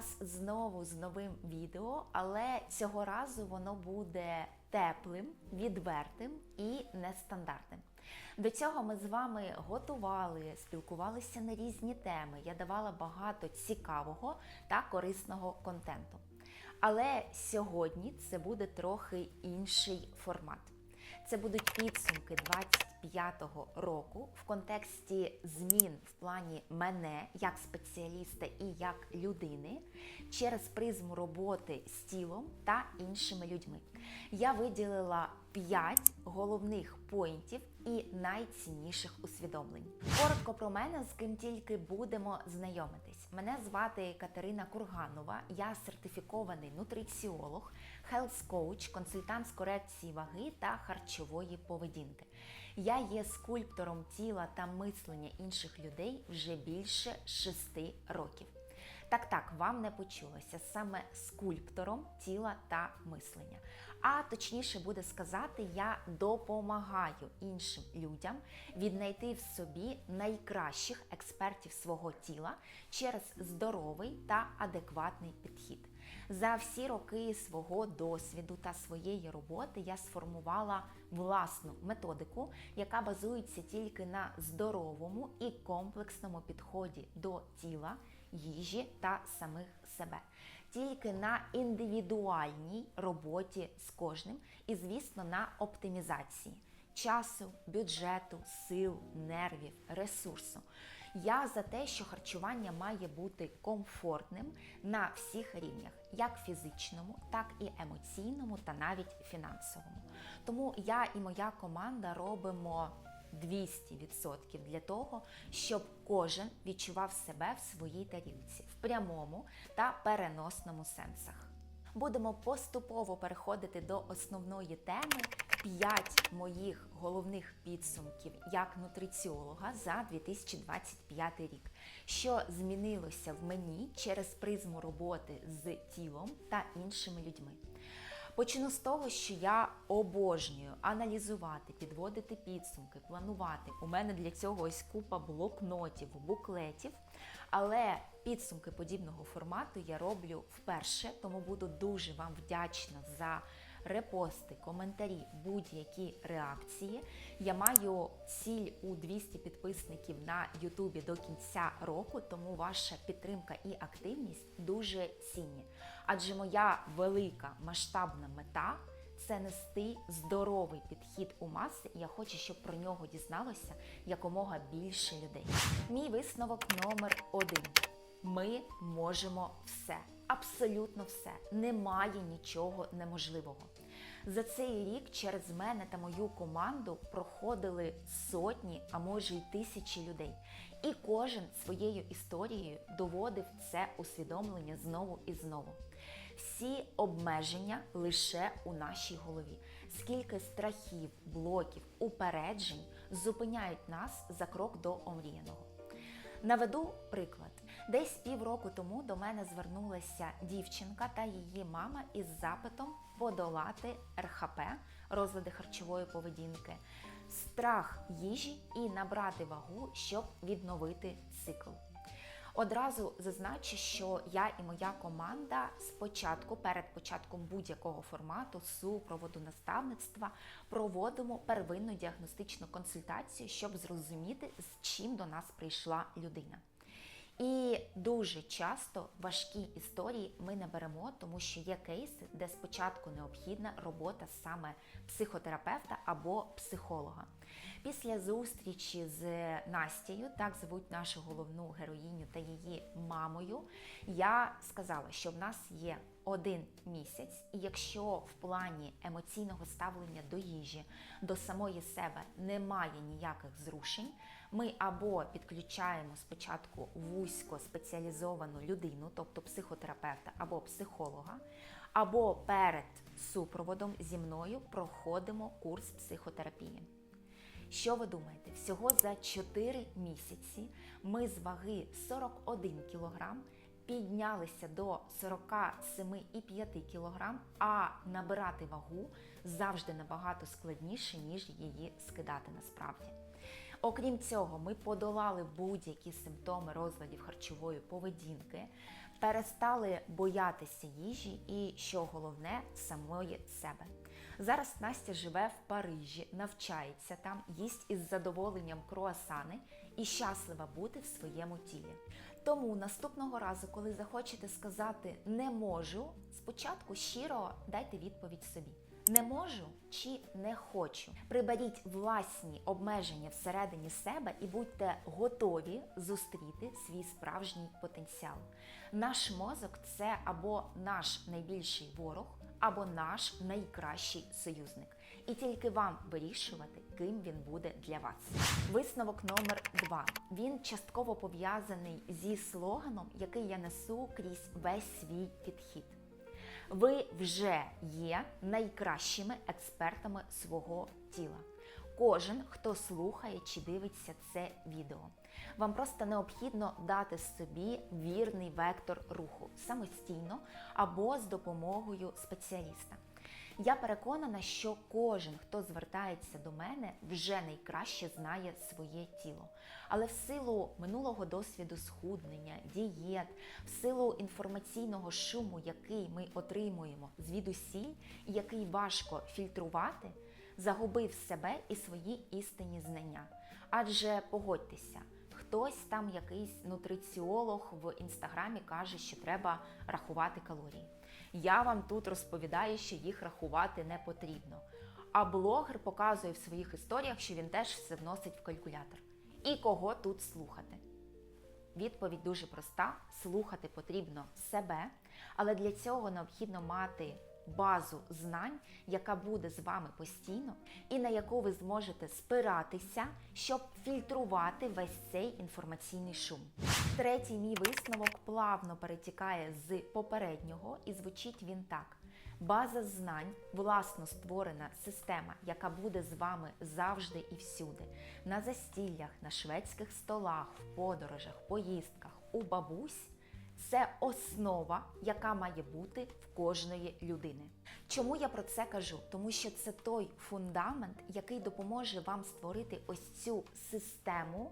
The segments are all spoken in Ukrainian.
вас знову з новим відео, але цього разу воно буде теплим, відвертим і нестандартним. До цього ми з вами готували, спілкувалися на різні теми. Я давала багато цікавого та корисного контенту. Але сьогодні це буде трохи інший формат. Це будуть підсумки 25-го року в контексті змін в плані мене як спеціаліста і як людини через призму роботи з тілом та іншими людьми. Я виділила 5 головних поінтів і найцінніших усвідомлень. Коротко про мене, з ким тільки будемо знайомитись. Мене звати Катерина Курганова, я сертифікований нутриціолог, хелс коуч, консультант з корекції ваги та харчової поведінки. Я є скульптором тіла та мислення інших людей вже більше шести років. Так, так, вам не почулося саме скульптором тіла та мислення. А точніше буде сказати, я допомагаю іншим людям віднайти в собі найкращих експертів свого тіла через здоровий та адекватний підхід. За всі роки свого досвіду та своєї роботи я сформувала власну методику, яка базується тільки на здоровому і комплексному підході до тіла, їжі та самих себе, тільки на індивідуальній роботі з кожним і, звісно, на оптимізації часу, бюджету, сил, нервів, ресурсу. Я за те, що харчування має бути комфортним на всіх рівнях, як фізичному, так і емоційному, та навіть фінансовому. Тому я і моя команда робимо 200% для того, щоб кожен відчував себе в своїй тарілці в прямому та переносному сенсах. Будемо поступово переходити до основної теми. 5 моїх головних підсумків як нутриціолога за 2025 рік, що змінилося в мені через призму роботи з тілом та іншими людьми. Почну з того, що я обожнюю аналізувати, підводити підсумки, планувати. У мене для цього ось купа блокнотів, буклетів. Але підсумки подібного формату я роблю вперше, тому буду дуже вам вдячна за репости, коментарі, будь-які реакції. Я маю ціль у 200 підписників на Ютубі до кінця року, тому ваша підтримка і активність дуже цінні. Адже моя велика масштабна мета. Це нести здоровий підхід у маси, і я хочу, щоб про нього дізналося якомога більше людей. Мій висновок номер один: ми можемо все, абсолютно все. Немає нічого неможливого. За цей рік через мене та мою команду проходили сотні, а може й тисячі людей. І кожен своєю історією доводив це усвідомлення знову і знову. Всі обмеження лише у нашій голові. Скільки страхів, блоків, упереджень зупиняють нас за крок до омріяного. Наведу приклад. Десь півроку тому до мене звернулася дівчинка та її мама із запитом подолати РХП, розлади харчової поведінки, страх їжі і набрати вагу, щоб відновити цикл. Одразу зазначу, що я і моя команда спочатку, перед початком будь-якого формату супроводу наставництва, проводимо первинну діагностичну консультацію, щоб зрозуміти, з чим до нас прийшла людина. І дуже часто важкі історії ми не беремо, тому що є кейси, де спочатку необхідна робота саме психотерапевта або психолога. Після зустрічі з Настєю, так звуть нашу головну героїню та її мамою, я сказала, що в нас є один місяць, і якщо в плані емоційного ставлення до їжі, до самої себе немає ніяких зрушень, ми або підключаємо спочатку вузько спеціалізовану людину, тобто психотерапевта або психолога, або перед супроводом зі мною проходимо курс психотерапії. Що ви думаєте? Всього за 4 місяці ми з ваги 41 кг піднялися до 47,5 кг, а набирати вагу завжди набагато складніше, ніж її скидати насправді. Окрім цього, ми подолали будь-які симптоми розладів харчової поведінки, перестали боятися їжі і, що головне, самої себе. Зараз Настя живе в Парижі, навчається там, їсть із задоволенням круасани і щаслива бути в своєму тілі. Тому наступного разу, коли захочете сказати не можу, спочатку щиро дайте відповідь собі. Не можу чи не хочу. Приберіть власні обмеження всередині себе і будьте готові зустріти свій справжній потенціал. Наш мозок це або наш найбільший ворог, або наш найкращий союзник. І тільки вам вирішувати, ким він буде для вас. Висновок номер два. Він частково пов'язаний зі слоганом, який я несу крізь весь свій підхід. Ви вже є найкращими експертами свого тіла. Кожен, хто слухає чи дивиться це відео, вам просто необхідно дати собі вірний вектор руху самостійно або з допомогою спеціаліста. Я переконана, що кожен, хто звертається до мене, вже найкраще знає своє тіло. Але в силу минулого досвіду схуднення, дієт, в силу інформаційного шуму, який ми отримуємо звідусіль, і який важко фільтрувати, загубив себе і свої істинні знання. Адже погодьтеся. Хтось там, якийсь нутриціолог в інстаграмі каже, що треба рахувати калорії. Я вам тут розповідаю, що їх рахувати не потрібно. А блогер показує в своїх історіях, що він теж все вносить в калькулятор. І кого тут слухати? Відповідь дуже проста: слухати потрібно себе, але для цього необхідно мати базу знань, яка буде з вами постійно, і на яку ви зможете спиратися, щоб фільтрувати весь цей інформаційний шум. Третій мій висновок плавно перетікає з попереднього, і звучить він так. База знань, власно створена система, яка буде з вами завжди і всюди, на застіллях, на шведських столах, в подорожах, поїздках, у бабусь. Це основа, яка має бути в кожної людини. Чому я про це кажу? Тому що це той фундамент, який допоможе вам створити ось цю систему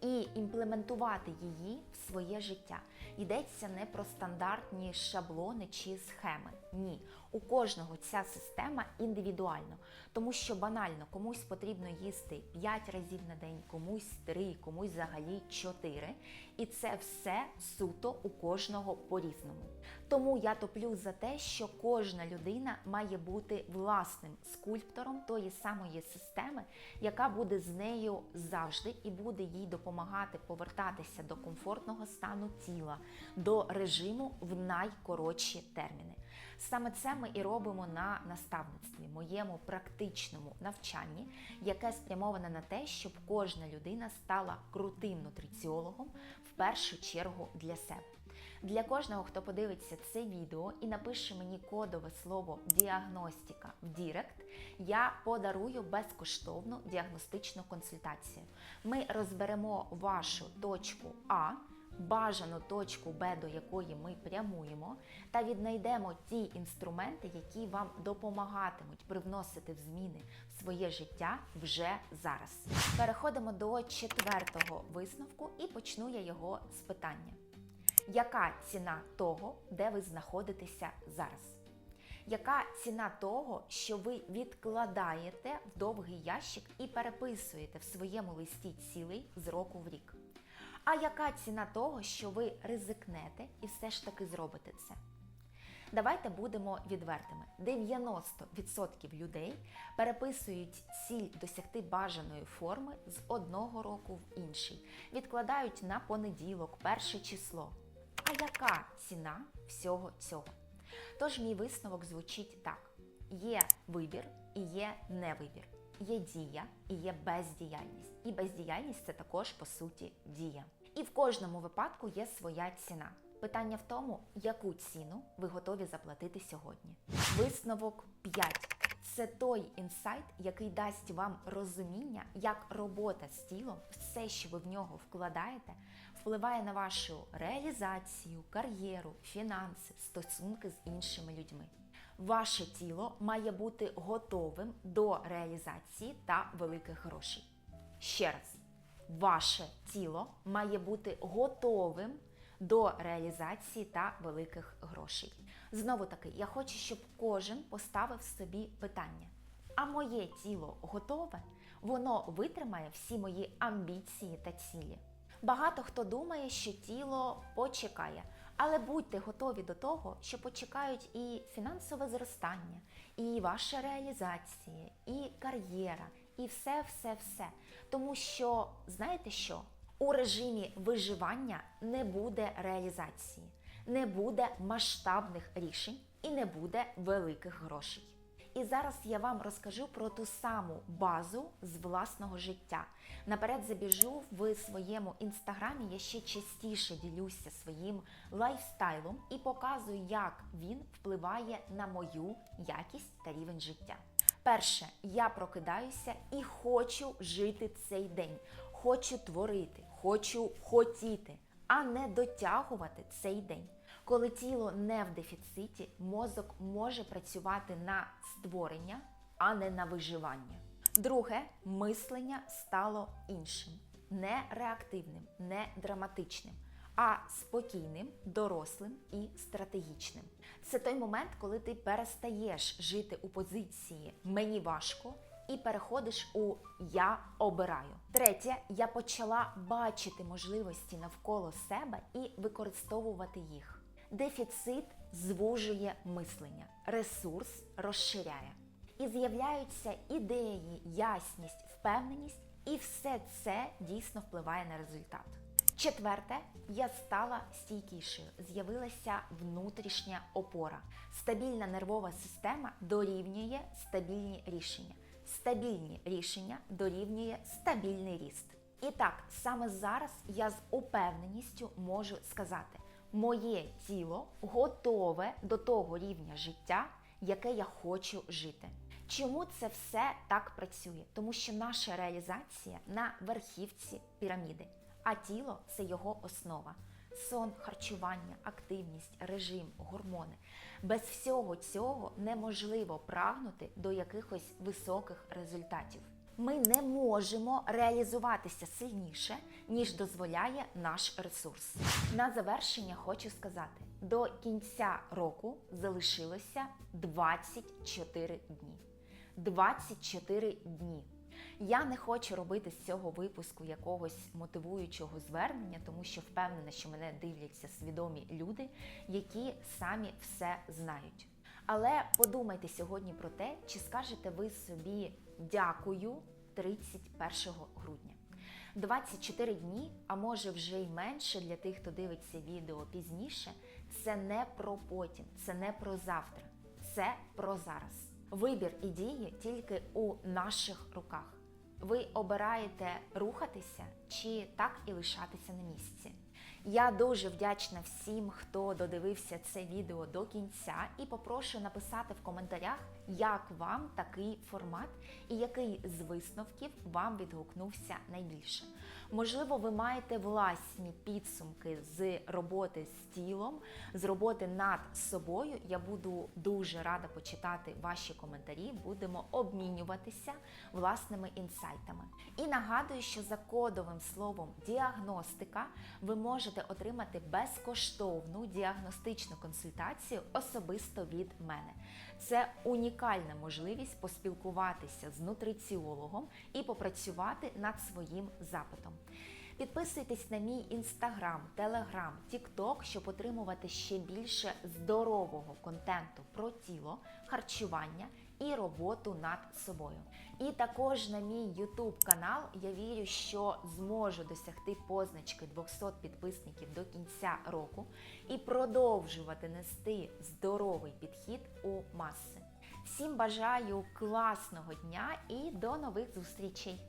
і імплементувати її в своє життя. Йдеться не про стандартні шаблони чи схеми. Ні, у кожного ця система індивідуальна, тому що банально комусь потрібно їсти 5 разів на день, комусь 3, комусь взагалі 4. І це все суто у кожного по-різному. Тому я топлю за те, що кожна людина має бути власним скульптором тої самої системи, яка буде з нею завжди і буде їй допомагати повертатися до комфортного стану тіла, до режиму в найкоротші терміни. Саме це ми і робимо на наставництві, моєму практичному навчанні, яке спрямоване на те, щоб кожна людина стала крутим нутриціологом в першу чергу для себе. Для кожного, хто подивиться це відео і напише мені кодове слово діагностика в Дірект, я подарую безкоштовну діагностичну консультацію. Ми розберемо вашу точку А бажану точку Б, до якої ми прямуємо, та віднайдемо ті інструменти, які вам допомагатимуть привносити в зміни в своє життя вже зараз. Переходимо до четвертого висновку і почну я його з питання. Яка ціна того, де ви знаходитеся зараз? Яка ціна того, що ви відкладаєте в довгий ящик і переписуєте в своєму листі цілий з року в рік? А яка ціна того, що ви ризикнете і все ж таки зробите це? Давайте будемо відвертими: 90% людей переписують ціль досягти бажаної форми з одного року в інший, відкладають на понеділок, перше число. А яка ціна всього цього? Тож мій висновок звучить так: є вибір і є невибір. Є дія і є бездіяльність. І бездіяльність це також по суті дія. І в кожному випадку є своя ціна. Питання в тому, яку ціну ви готові заплатити сьогодні. Висновок 5. Це той інсайт, який дасть вам розуміння, як робота з тілом, все, що ви в нього вкладаєте, впливає на вашу реалізацію, кар'єру, фінанси, стосунки з іншими людьми. Ваше тіло має бути готовим до реалізації та великих грошей. Ще раз, ваше тіло має бути готовим до реалізації та великих грошей. Знову таки, я хочу, щоб кожен поставив собі питання: а моє тіло готове? Воно витримає всі мої амбіції та цілі. Багато хто думає, що тіло почекає, але будьте готові до того, що почекають і фінансове зростання, і ваша реалізація, і кар'єра, і все, все, все. Тому що знаєте що? У режимі виживання не буде реалізації, не буде масштабних рішень і не буде великих грошей. І зараз я вам розкажу про ту саму базу з власного життя. Наперед забіжу в своєму інстаграмі. Я ще частіше ділюся своїм лайфстайлом і показую, як він впливає на мою якість та рівень життя. Перше, я прокидаюся і хочу жити цей день. Хочу творити, хочу хотіти, а не дотягувати цей день. Коли тіло не в дефіциті, мозок може працювати на створення, а не на виживання. Друге, мислення стало іншим, не реактивним, не драматичним, а спокійним, дорослим і стратегічним. Це той момент, коли ти перестаєш жити у позиції мені важко і переходиш у я обираю. Третє, я почала бачити можливості навколо себе і використовувати їх. Дефіцит звужує мислення, ресурс розширяє. І з'являються ідеї, ясність, впевненість, і все це дійсно впливає на результат. Четверте, я стала стійкішою. З'явилася внутрішня опора. Стабільна нервова система дорівнює стабільні рішення. Стабільні рішення дорівнює стабільний ріст. І так, саме зараз я з упевненістю можу сказати: моє тіло готове до того рівня життя, яке я хочу жити. Чому це все так працює? Тому що наша реалізація на верхівці піраміди, а тіло це його основа. Сон, харчування, активність, режим, гормони. Без всього цього неможливо прагнути до якихось високих результатів. Ми не можемо реалізуватися сильніше, ніж дозволяє наш ресурс. На завершення хочу сказати: до кінця року залишилося 24 дні. 24 дні. Я не хочу робити з цього випуску якогось мотивуючого звернення, тому що впевнена, що мене дивляться свідомі люди, які самі все знають. Але подумайте сьогодні про те, чи скажете ви собі дякую 31 грудня. 24 дні, а може вже й менше для тих, хто дивиться відео пізніше. Це не про потім, це не про завтра, це про зараз. Вибір і дії тільки у наших руках. Ви обираєте рухатися чи так і лишатися на місці. Я дуже вдячна всім, хто додивився це відео до кінця, і попрошу написати в коментарях, як вам такий формат і який з висновків вам відгукнувся найбільше. Можливо, ви маєте власні підсумки з роботи з тілом, з роботи над собою. Я буду дуже рада почитати ваші коментарі. Будемо обмінюватися власними інсайтами. І нагадую, що за кодовим словом діагностика ви можете отримати безкоштовну діагностичну консультацію особисто від мене. Це унікальна можливість поспілкуватися з нутриціологом і попрацювати над своїм запитом. Підписуйтесь на мій інстаграм, телеграм, тікток, щоб отримувати ще більше здорового контенту про тіло, харчування і роботу над собою. І також на мій YouTube канал я вірю, що зможу досягти позначки 200 підписників до кінця року і продовжувати нести здоровий підхід у маси. Всім бажаю класного дня і до нових зустрічей!